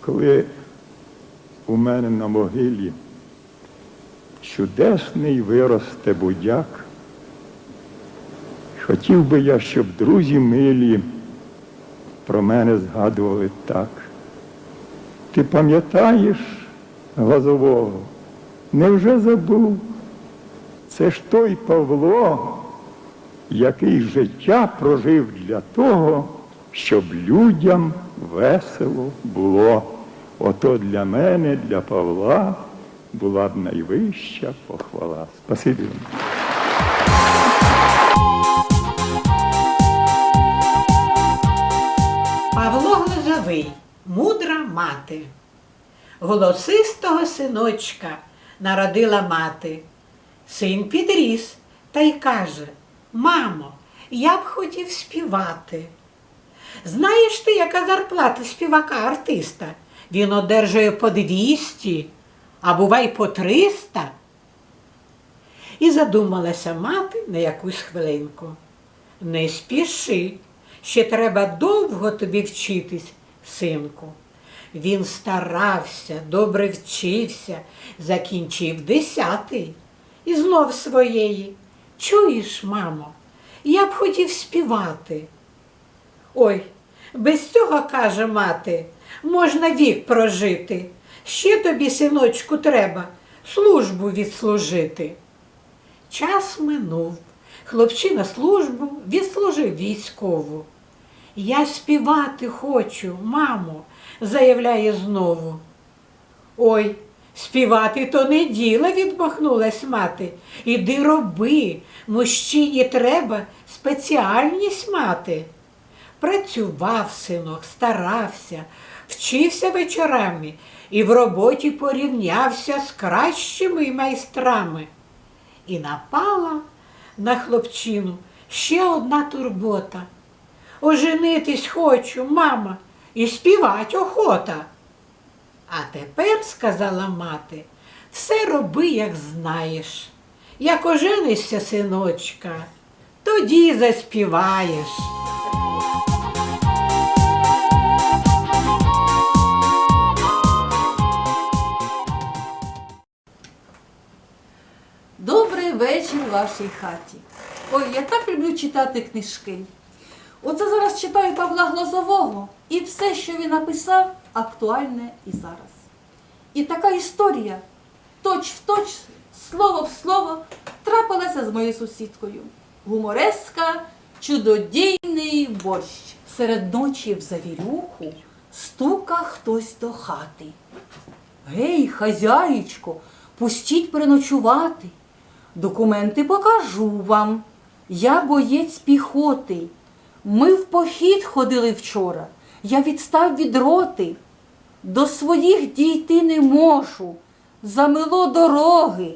коли у мене на могилі чудесний виросте будяк, хотів би я, щоб друзі милі про мене згадували так. Ти пам'ятаєш Глазового? Невже забув? Це ж той Павло, який життя прожив для того, щоб людям весело було. Ото для мене, для Павла, була б найвища похвала. Спасибі. Павло Глузовий, мудра мати. Голосистого синочка народила мати. Син підріс та й каже: Мамо, я б хотів співати. Знаєш ти, яка зарплата співака артиста? Він одержує по 200, а бувай по 300. І задумалася мати на якусь хвилинку. Не спіши, ще треба довго тобі вчитись, синку. Він старався, добре вчився, закінчив десятий. І знов своєї. Чуєш, мамо, я б хотів співати. Ой, без цього, каже мати, можна вік прожити. Ще тобі, синочку, треба службу відслужити. Час минув. Хлопчина службу відслужив військову. Я співати хочу, мамо, заявляє знову. Ой, співати то не діло, відмахнулась мати. Іди роби, мужчині треба спеціальність мати. Працював синок, старався, вчився вечорами і в роботі порівнявся з кращими майстрами. І напала на хлопчину ще одна турбота. Оженитись хочу, мама, і співать охота. А тепер, сказала мати, все роби, як знаєш. Як оженишся, синочка, тоді заспіваєш. Добрий вечір вашій хаті. Ой, я так люблю читати книжки. Оце зараз читаю Павла Глазового, і все, що він написав, актуальне і зараз. І така історія, точ в точ, слово в слово, трапилася з моєю сусідкою. Гумореска, чудодійний борщ. Серед ночі в завірюху стука хтось до хати. Гей, хазяїчко, пустіть переночувати. Документи покажу вам. Я боєць піхоти. Ми в похід ходили вчора. Я відстав від роти. До своїх дійти не можу. Замило дороги.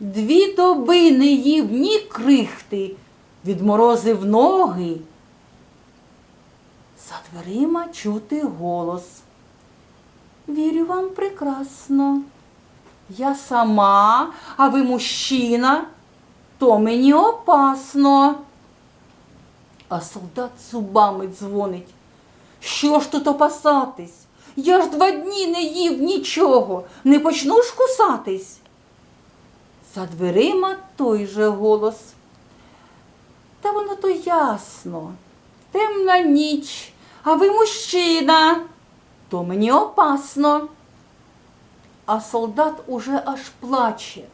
Дві доби не їв ні крихти, відморозив ноги. За дверима чути голос. Вірю вам прекрасно. Я сама, а ви мужчина, то мені опасно. А солдат зубами дзвонить. Що ж тут опасатись? Я ж два дні не їв нічого, не почну ж кусатись. За дверима той же голос. Та воно то ясно. Темна ніч, а ви мужчина, то мені опасно. А солдат уже аж плаче.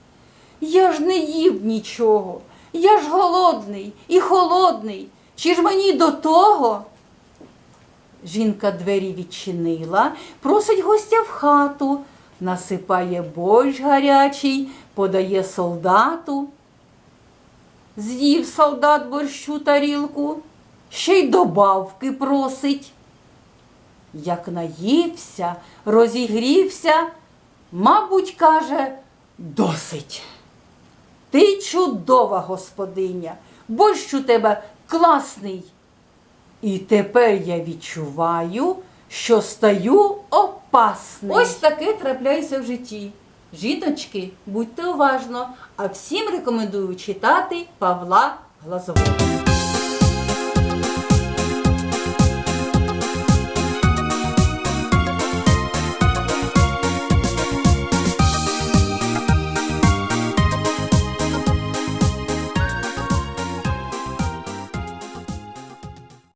Я ж не їв нічого. Я ж голодний і холодний. Чи ж мені до того? Жінка двері відчинила, просить гостя в хату, насипає борщ гарячий, подає солдату. З'їв солдат борщу тарілку, ще й добавки просить. Як наївся, розігрівся, мабуть, каже, досить. Ти чудова господиня, борщ у тебе класний. І тепер я відчуваю, що стаю опасний. Ось таке трапляється в житті. Жіночки, будьте уважно, а всім рекомендую читати Павла Глазового.